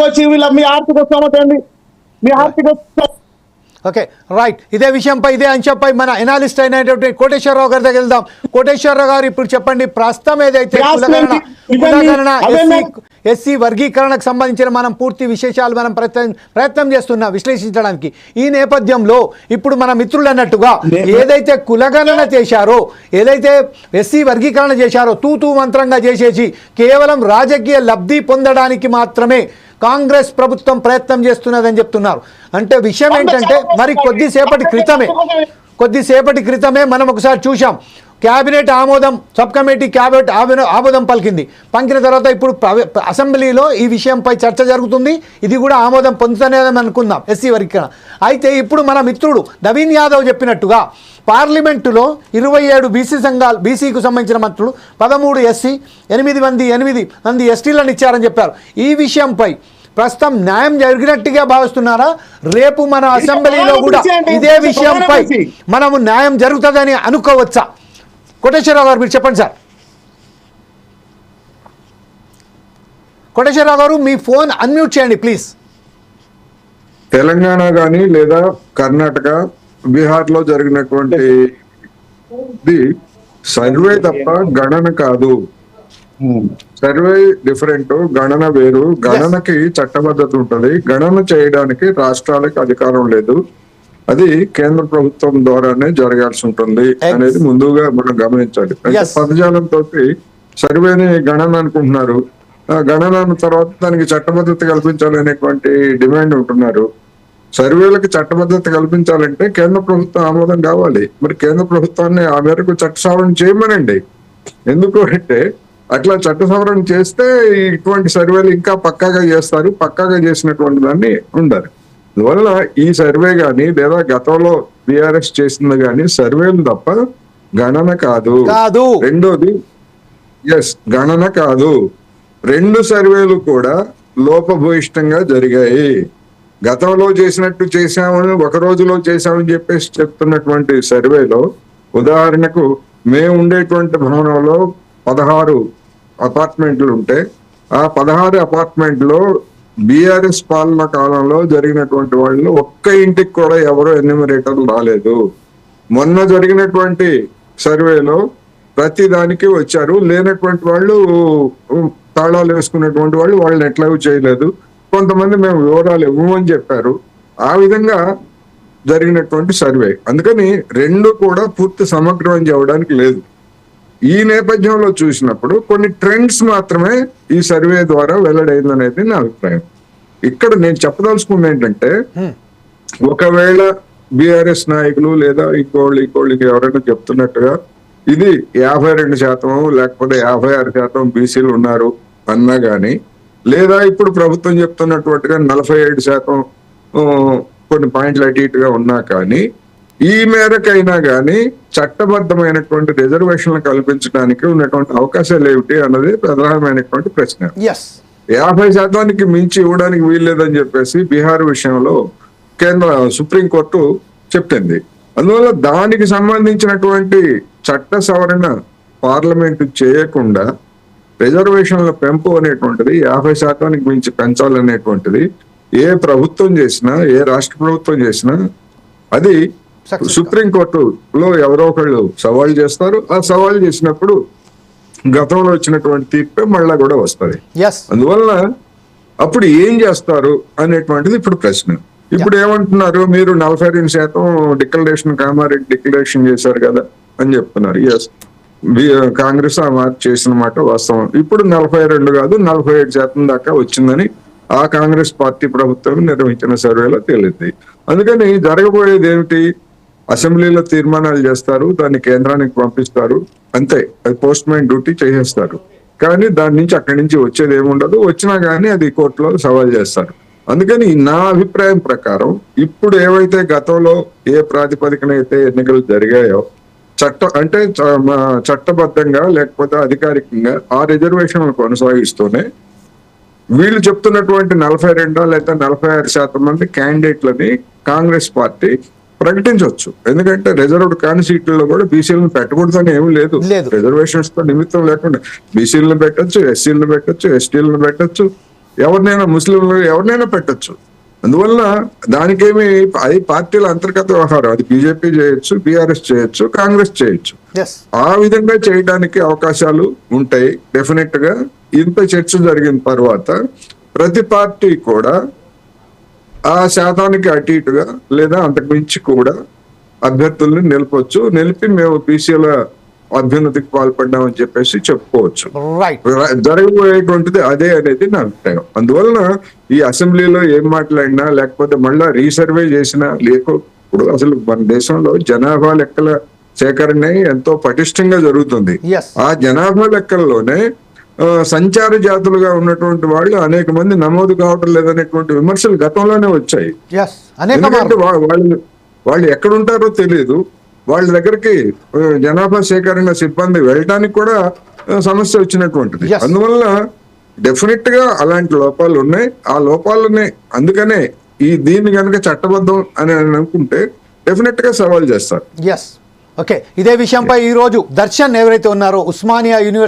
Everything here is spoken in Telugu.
వచ్చి వీళ్ళ మీ ఆర్థిక స్తోమత ఏంది? మీ ఆర్థిక ఓకే రైట్ ఇదే విషయంపై ఇదే అంశంపై మన ఎనాలిస్ట్ అయినటువంటి కోటేశ్వరరావు గారి దగ్గర వెళ్దాం. కోటేశ్వరరావు గారు ఇప్పుడు చెప్పండి ప్రస్తుతం ఏదైతే కులగణన ఎస్సీ వర్గీకరణకు సంబంధించిన మనం పూర్తి విశేషాలు మనం ప్రయత్నం ప్రయత్నం చేస్తున్నాం విశ్లేషించడానికి. ఈ నేపథ్యంలో ఇప్పుడు మన మిత్రులు అన్నట్టుగా ఏదైతే కులగణన చేశారో ఏదైతే ఎస్సీ వర్గీకరణ చేశారో తూతూ మంత్రంగా చేసేసి కేవలం రాజకీయ లబ్ధి పొందడానికి మాత్రమే కాంగ్రెస్ ప్రభుత్వం ప్రయత్నం చేస్తున్నదని చెప్తున్నారు. అంటే విషయం ఏంటంటే మరి కొద్దిసేపటి క్రితమే కొద్దిసేపటి క్రితమే మనం ఒకసారి చూసాం క్యాబినెట్ ఆమోదం సబ్ కమిటీ క్యాబినెట్ ఆమోదం ఆమోదం పలికింది. పలికిన తర్వాత ఇప్పుడు అసెంబ్లీలో ఈ విషయంపై చర్చ జరుగుతుంది. ఇది కూడా ఆమోదం పొందుతనేదని అనుకుందాం. ఎస్సీ వర్గీకరణ. అయితే ఇప్పుడు మన మిత్రుడు నవీన్ యాదవ్ చెప్పినట్టుగా పార్లమెంటులో ఇరవై ఏడు బీసీ సంఘాలు బీసీకి సంబంధించిన మంత్రులు పదమూడు ఎస్సీ ఎనిమిది మంది ఎనిమిది మంది ఎస్టీలను ఇచ్చారని చెప్పారు. ఈ విషయంపై ప్రస్తుతం న్యాయం జరిగినట్టుగా భావిస్తున్నారా? రేపు మన అసెంబ్లీలో కూడా ఇదే విషయంపై మనము న్యాయం జరుగుతుందని అనుకోవచ్చా? కోటేశ్వరరావు గారు మీరు చెప్పండి సార్. కోటేశ్వరరావు గారు మీ ఫోన్ అన్మ్యూట్ చేయండి ప్లీజ్. తెలంగాణ కానీ లేదా కర్ణాటక బీహార్లో జరిగినటువంటి సర్వే తప్ప గణన కాదు. సర్వే డిఫరెంట్ గణన వేరు. గణనకి చట్టబద్ధత ఉంటది. గణన చేయడానికి రాష్ట్రాలకు అధికారం లేదు. అది కేంద్ర ప్రభుత్వం ద్వారానే జరగాల్సి ఉంటుంది అనేది ముందుగా మనం గమనించాలి. అంటే Yes. పదజాలంతో సర్వేని గణన అనుకుంటున్నారు. ఆ గణన తర్వాత దానికి చట్టబద్ధత కల్పించాలనేటువంటి డిమాండ్ ఉంటున్నారు. సర్వేలకు చట్టబద్ధత కల్పించాలంటే కేంద్ర ప్రభుత్వం ఆమోదం కావాలి. మరి కేంద్ర ప్రభుత్వాన్ని ఆ మేరకు చట్ట సవరణ చేయమనండి. ఎందుకు అంటే అట్లా చట్ట సవరణ చేస్తే ఇటువంటి సర్వేలు ఇంకా పక్కాగా చేస్తారు. పక్కాగా చేసినటువంటి దాన్ని ఉండరు. అందువల్ల ఈ సర్వే గాని లేదా గతంలో బీఆర్ఎస్ చేసింది గాని సర్వేలు తప్ప గణన కాదు. కాదు. రెండోది ఎస్ గణన కాదు. రెండు సర్వేలు కూడా లోపభూయిష్టంగా జరిగాయి. గతంలో చేసినట్టు చేశామని ఒక రోజులో చేశామని చెప్పేసి చెప్తున్నటువంటి సర్వేలో ఉదాహరణకు మేము ఉండేటువంటి భవనంలో పదహారు అపార్ట్మెంట్లు ఉంటే ఆ పదహారు అపార్ట్మెంట్లో బీఆర్ఎస్ పాలన కాలంలో జరిగినటువంటి వాళ్ళు ఒక్క ఇంటికి కూడా ఎవరో ఎన్యూమరేటర్లు రాలేదు. మొన్న జరిగినటువంటి సర్వేలో ప్రతి దానికి వచ్చారు. లేనటువంటి వాళ్ళు తాళాలు వేసుకున్నటువంటి వాళ్ళు వాళ్ళని ఎట్లా చేయలేదు. కొంతమంది మేము వివరాలు ఇవ్వమని చెప్పారు. ఆ విధంగా జరిగినటువంటి సర్వే. అందుకని రెండు కూడా పూర్తి సమగ్రం చేయడానికి లేదు. ఈ నేపథ్యంలో చూసినప్పుడు కొన్ని ట్రెండ్స్ మాత్రమే ఈ సర్వే ద్వారా వెల్లడైందనేది నా అభిప్రాయం. ఇక్కడ నేను చెప్పదలుచుకుంది ఏంటంటే ఒకవేళ బీఆర్ఎస్ నాయకులు లేదా ఇంకోళ్ళు ఇంకోళ్ళు ఇంకా ఎవరైనా చెప్తున్నట్టుగా ఇది యాభై రెండు శాతం లేకపోతే యాభై ఆరు శాతం బీసీలు ఉన్నారు అన్నా గాని లేదా ఇప్పుడు ప్రభుత్వం చెప్తున్నట్టుగా నలభై ఏడు శాతం కొన్ని పాయింట్లు అటు ఇటుగా ఉన్నా కానీ ఈ మేరకైనా కానీ చట్టబద్ధమైనటువంటి రిజర్వేషన్లు కల్పించడానికి ఉన్నటువంటి అవకాశాలు ఏమిటి అన్నది ప్రధానమైనటువంటి ప్రశ్న యాభై శాతానికి మించి ఇవ్వడానికి వీల్లేదని చెప్పేసి బీహార్ విషయంలో కేంద్ర సుప్రీంకోర్టు చెప్పింది అందువల్ల దానికి సంబంధించినటువంటి చట్ట సవరణ పార్లమెంటు చేయకుండా రిజర్వేషన్ల పెంపు అనేటువంటిది యాభై శాతానికి మించి పెంచాలనేటువంటిది ఏ ప్రభుత్వం చేసినా ఏ రాష్ట్ర ప్రభుత్వం చేసినా అది. సుప్రీంకోర్టులో ఎవరో ఒకళ్ళు సవాల్ చేస్తారు. ఆ సవాల్ చేసినప్పుడు గతంలో వచ్చినటువంటి తీర్పే మళ్ళా కూడా వస్తది. అందువల్ల అప్పుడు ఏం చేస్తారు అనేటువంటిది ఇప్పుడు ప్రశ్న. ఇప్పుడు ఏమంటున్నారు? మీరు నలభై రెండు శాతం డిక్లరేషన్ కామారెడ్డి డిక్లరేషన్ చేశారు కదా అని చెప్తున్నారు. ఎస్ కాంగ్రెస్ ఆ మాట చేసిన మాట వాస్తవం. ఇప్పుడు నలభై రెండు కాదు నలభై ఏడు శాతం దాకా వచ్చిందని ఆ కాంగ్రెస్ పార్టీ ప్రభుత్వం నిర్వహించిన సర్వేలో తేలింది. అందుకని జరగబోయేది ఏమిటి? అసెంబ్లీలో తీర్మానాలు చేస్తారు దాన్ని కేంద్రానికి పంపిస్తారు అంతే. అది పోస్ట్ మ్యాన్ డ్యూటీ చేసేస్తారు. కానీ దాని నుంచి అక్కడి నుంచి వచ్చేది ఏముండదు. వచ్చినా కానీ అది కోర్టులో సవాల్ చేస్తారు. అందుకని నా అభిప్రాయం ప్రకారం ఇప్పుడు ఏవైతే గతంలో ఏ ప్రాతిపదికన అయితే ఎన్నికలు జరిగాయో చట్ట అంటే చట్టబద్ధంగా లేకపోతే అధికారికంగా ఆ రిజర్వేషన్లు కొనసాగిస్తూనే వీళ్ళు చెప్తున్నటువంటి నలభై రెండో లేదా నలభై ఆరు శాతం మంది క్యాండిడేట్లని కాంగ్రెస్ పార్టీ ప్రకటించవచ్చు. ఎందుకంటే రిజర్వ్డ్ కాని సీట్లలో కూడా బీసీలను పెట్టకూడదని ఏమీ లేదు. రిజర్వేషన్స్తో నిమిత్తం లేకుండా బీసీలను పెట్టొచ్చు ఎస్సీలను పెట్టొచ్చు ఎస్టీలను పెట్టొచ్చు ఎవరినైనా ముస్లింలు ఎవరినైనా పెట్టొచ్చు. అందువల్ల దానికేమి అది పార్టీల అంతర్గత వ్యవహారం. అది బీజేపీ చేయొచ్చు బీఆర్ఎస్ చేయొచ్చు కాంగ్రెస్ చేయొచ్చు. ఆ విధంగా చేయడానికి అవకాశాలు ఉంటాయి. డెఫినెట్గా ఇంత చర్చ జరిగిన తర్వాత ప్రతి పార్టీ కూడా ఆ శాతానికి అటు ఇటుగా లేదా అంతకు మించి కూడా అభ్యర్థుల్ని నిలపొచ్చు. నిలిపి మేము బీసీల అభ్యున్నతికి పాల్పడ్డామని చెప్పేసి చెప్పుకోవచ్చు. జరగబోయేటువంటిది అదే అనేది నా అభిప్రాయం. అందువలన ఈ అసెంబ్లీలో ఏం మాట్లాడినా లేకపోతే మళ్ళా రీసర్వే చేసినా లేక ఇప్పుడు అసలు మన దేశంలో జనాభా లెక్కల సేకరణ ఎంతో పటిష్టంగా జరుగుతుంది. ఆ జనాభా లెక్కల్లోనే సంచార జాతులుగా ఉన్నటువంటి వాళ్ళు అనేక మంది నమోదు కావటం లేదనేటువంటి విమర్శలు గతంలోనే వచ్చాయి. ఎందుకంటే వాళ్ళు వాళ్ళు ఎక్కడ ఉంటారో తెలియదు వాళ్ళ దగ్గరికి జనాభా సేకరణ సిబ్బంది వెళ్ళడానికి కూడా సమస్య వచ్చినటువంటిది. అందువల్ల డెఫినెట్గా అలాంటి లోపాలు ఉన్నాయి ఆ లోపాలని అందుకనే ఈ దీన్ని కనుక చట్టబద్ధం అని అనుకుంటే డెఫినెట్గా సవాల్ చేస్తారు. ఓకే ఇదే విషయంపై ఈరోజు దర్శన్ ఎవరైతే ఉన్నారో ఉస్మానియా యూనివర్సిటీ